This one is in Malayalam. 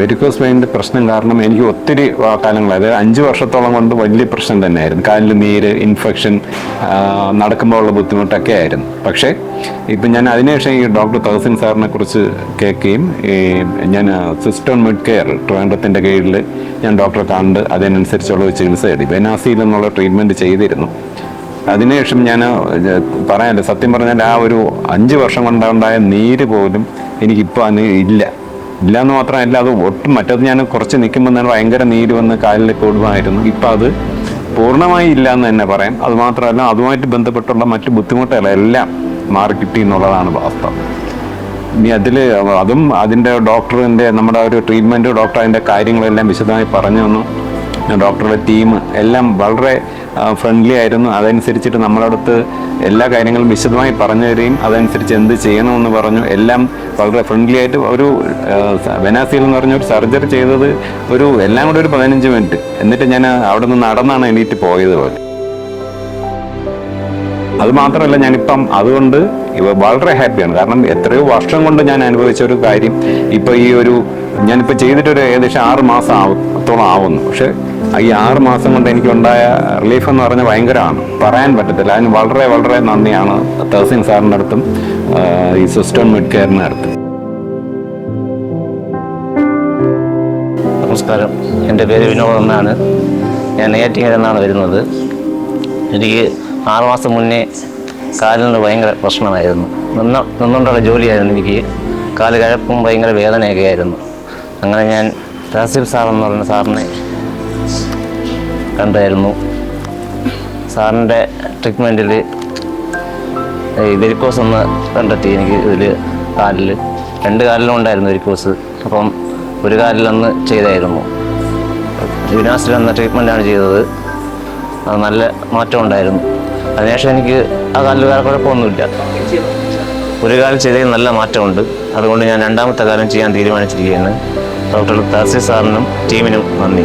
വെരിക്കോസ് വെയിന്റെ പ്രശ്നം കാരണം എനിക്ക് ഒത്തിരി കാലങ്ങൾ അതായത് അഞ്ച് വർഷത്തോളം കൊണ്ട് വലിയ പ്രശ്നം തന്നെയായിരുന്നു. കാലിൽ നീര് ഇൻഫെക്ഷൻ നടക്കുമ്പോൾ ഉള്ള ബുദ്ധിമുട്ടൊക്കെ ആയിരുന്നു. പക്ഷേ ഇപ്പം ഞാൻ അതിനുശേഷം ഈ ഡോക്ടർ തഹസിൻ സാറിനെ കുറിച്ച് കേൾക്കുകയും ഈ ഞാൻ സിസ്റ്റോൺ മിഡ് കെയർ ട്രിവാൻഡ്രത്തിന്റെ കീഴിൽ ഞാൻ ഡോക്ടറെ കണ്ട് അതിനനുസരിച്ചുള്ള ചികിത്സ എടുത്തു ബെനാസിയിൽ എന്നുള്ള ട്രീറ്റ്മെന്റ് ചെയ്തിരുന്നു. അതിനുശേഷം ഞാൻ പറയാനില്ല സത്യം പറഞ്ഞാൽ ആ ഒരു അഞ്ച് വർഷം കൊണ്ടുണ്ടായ നീര് പോലും എനിക്കിപ്പോൾ അതിന് ഇല്ല. ഇല്ല എന്ന് മാത്രമല്ല അത് ഒട്ടും മറ്റത് ഞാൻ കുറച്ച് നിൽക്കുമ്പോൾ തന്നെ ഭയങ്കര നീര് വന്ന് കാലിൽ കൂടുമായിരുന്നു ഇപ്പം അത് പൂർണമായി ഇല്ല എന്ന് തന്നെ പറയാം. അത് മാത്രമല്ല അതുമായിട്ട് ബന്ധപ്പെട്ടുള്ള മറ്റു ബുദ്ധിമുട്ടുകളെല്ലാം മാറി കിട്ടി എന്നുള്ളതാണ് വാസ്തവം. ഇനി അതിൽ അതും അതിന്റെ ഡോക്ടറിന്റെ നമ്മുടെ ഒരു ട്രീറ്റ്മെന്റ് ഡോക്ടർ അതിന്റെ കാര്യങ്ങളെല്ലാം വിശദമായി പറഞ്ഞു തന്നു. ഡോക്ടറുടെ ടീം എല്ലാം വളരെ ഫ്രണ്ട്ലി ആയിരുന്നു. അതനുസരിച്ചിട്ട് നമ്മളടുത്ത് എല്ലാ കാര്യങ്ങളും വിശദമായി പറഞ്ഞു തരികയും അതനുസരിച്ച് എന്ത് ചെയ്യണമെന്ന് പറഞ്ഞു. എല്ലാം വളരെ ഫ്രണ്ട്ലി ആയിട്ട് ഒരു വെനാസിയിൽ എന്ന് പറഞ്ഞ ഒരു സർജറി ചെയ്തത് ഒരു എല്ലാം കൂടെ ഒരു പതിനഞ്ച് മിനിറ്റ് എന്നിട്ട് ഞാൻ അവിടെ നിന്ന് നടന്നാണ് എണീറ്റ് പോയത് പോലെ. അത് മാത്രമല്ല ഞാനിപ്പം അതുകൊണ്ട് ഇവ വളരെ ഹാപ്പിയാണ് കാരണം എത്രയോ വർഷം കൊണ്ട് ഞാൻ അനുഭവിച്ച ഒരു കാര്യം. ഇപ്പോൾ ഈ ഒരു ഞാനിപ്പോൾ ചെയ്തിട്ടൊരു ഏകദേശം ആറ് മാസം ആവത്തോളം ആവുന്നു. പക്ഷെ ഈ ആറ് മാസം കൊണ്ട് എനിക്കുണ്ടായ റിലീഫ് എന്ന് പറഞ്ഞാൽ ഭയങ്കരമാണ്. പറയാൻ പറ്റത്തില്ല. അതിന് വളരെ വളരെ നന്ദിയാണ് തഹസിൻ സാറിന്റെ അടുത്തും ഈ സിസ്റ്റോൺ മിഡ് കെയറിന്റെ അടുത്തും. നമസ്കാരം. എന്റെ പേര് വിനോദ് എന്നാണ്. ഞാൻ നെയ്യാറ്റിങ്ങര എന്നാണ് വരുന്നത്. എനിക്ക് ആറുമാസം മുന്നേ കാലിന് ഭയങ്കര പ്രശ്നമായിരുന്നു. നിന്ന നിന്നുകൊണ്ടുള്ള ജോലിയായിരുന്നു എനിക്ക്. കാൽ കഴപ്പും ഭയങ്കര വേദനയൊക്കെ ആയിരുന്നു. അങ്ങനെ ഞാൻ തഹസീൽ സാർ എന്ന് പറഞ്ഞ സാറിനെ കണ്ടായിരുന്നു. സാറിന്റെ ട്രീറ്റ്മെന്റിൽ വെരിക്കോസ് ഒന്ന് കണ്ടെത്തി. എനിക്ക് ഇതിൽ കാലിൽ രണ്ട് കാലിലും ഉണ്ടായിരുന്നു വെരിക്കോസ് അപ്പം ഒരു കാലിലൊന്ന് ചെയ്തായിരുന്നു. വിനാസിൽ എന്ന ട്രീറ്റ്മെന്റാണ് ചെയ്തത്. അത് നല്ല മാറ്റം ഉണ്ടായിരുന്നു. അതിനുശേഷം എനിക്ക് ആ കാലിൽ വേറെ കുഴപ്പമൊന്നുമില്ല. ഒരു കാലം ചെയ്തതിൽ നല്ല മാറ്റമുണ്ട്. അതുകൊണ്ട് ഞാൻ രണ്ടാമത്തെ കാലം ചെയ്യാൻ തീരുമാനിച്ചിരിക്കുകയാണ്. ഡോക്ടർ താസി സാറിനും ടീമിനും നന്ദി.